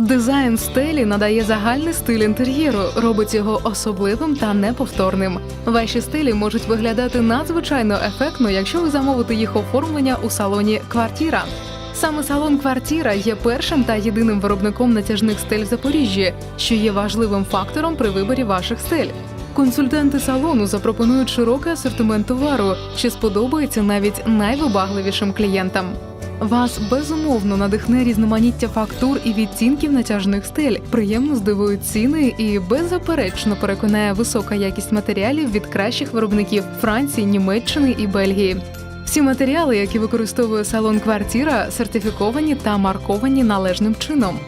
Дизайн стелі надає загальний стиль інтер'єру, робить його особливим та неповторним. Ваші стелі можуть виглядати надзвичайно ефектно, якщо ви замовите їх оформлення у салоні Квартіра. Саме салон Квартіра є першим та єдиним виробником натяжних стель в Запоріжжі, що є важливим фактором при виборі ваших стель. Консультанти салону запропонують широкий асортимент товару, що сподобається навіть найвибагливішим клієнтам. Вас безумовно надихне різноманіття фактур і відцінків натяжних стель, приємно здивують ціни і беззаперечно переконає висока якість матеріалів від кращих виробників Франції, Німеччини і Бельгії. Всі матеріали, які використовує салон квартира, сертифіковані та марковані належним чином.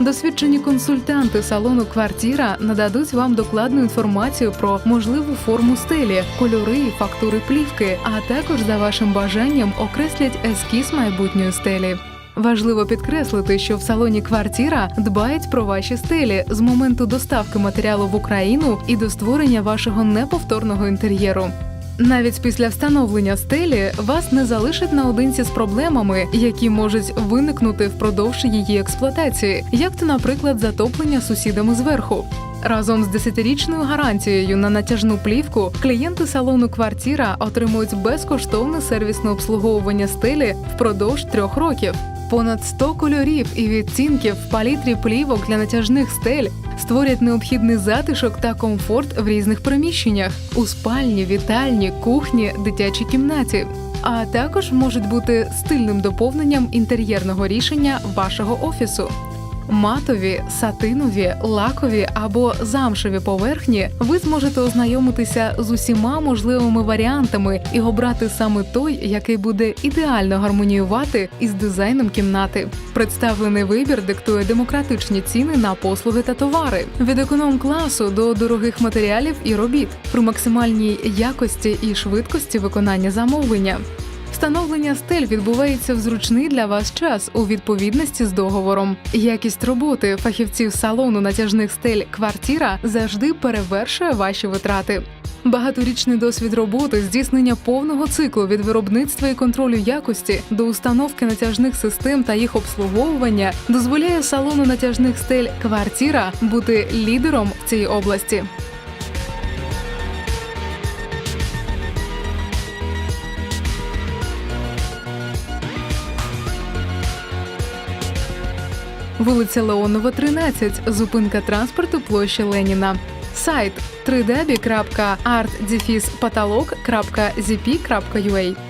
Досвідчені консультанти салону Квартіра нададуть вам докладну інформацію про можливу форму стелі, кольори і фактури плівки, а також за вашим бажанням окреслять ескіз майбутньої стелі. Важливо підкреслити, що в салоні Квартіра дбають про ваші стелі з моменту доставки матеріалу в Україну і до створення вашого неповторного інтер'єру. Навіть після встановлення стелі вас не залишать наодинці з проблемами, які можуть виникнути впродовж її експлуатації, як то, наприклад, затоплення сусідами зверху. Разом з 10-річною гарантією на натяжну плівку клієнти салону Квартіра отримують безкоштовне сервісне обслуговування стелі впродовж трьох років. Понад 100 кольорів і відцінків в палітрі плівок для натяжних стель створять необхідний затишок та комфорт в різних приміщеннях у спальні, вітальні, кухні, дитячій кімнаті. А також можуть бути стильним доповненням інтер'єрного рішення вашого офісу. Матові, сатинові, лакові або замшеві поверхні ви зможете ознайомитися з усіма можливими варіантами і обрати саме той, який буде ідеально гармоніювати із дизайном кімнати. Представлений вибір диктує демократичні ціни на послуги та товари від економ-класу до дорогих матеріалів і робіт при максимальній якості і швидкості виконання замовлення. Встановлення стель відбувається в зручний для вас час у відповідності з договором. Якість роботи фахівців салону натяжних стель квартіра завжди перевершує ваші витрати. Багаторічний досвід роботи, здійснення повного циклу від виробництва і контролю якості до установки натяжних систем та їх обслуговування дозволяє салону натяжних стель квартіра бути лідером в цій області. Вулиця Леонова, 13, зупинка транспорту площа Леніна. Сайт www.art-patolog.zp.ua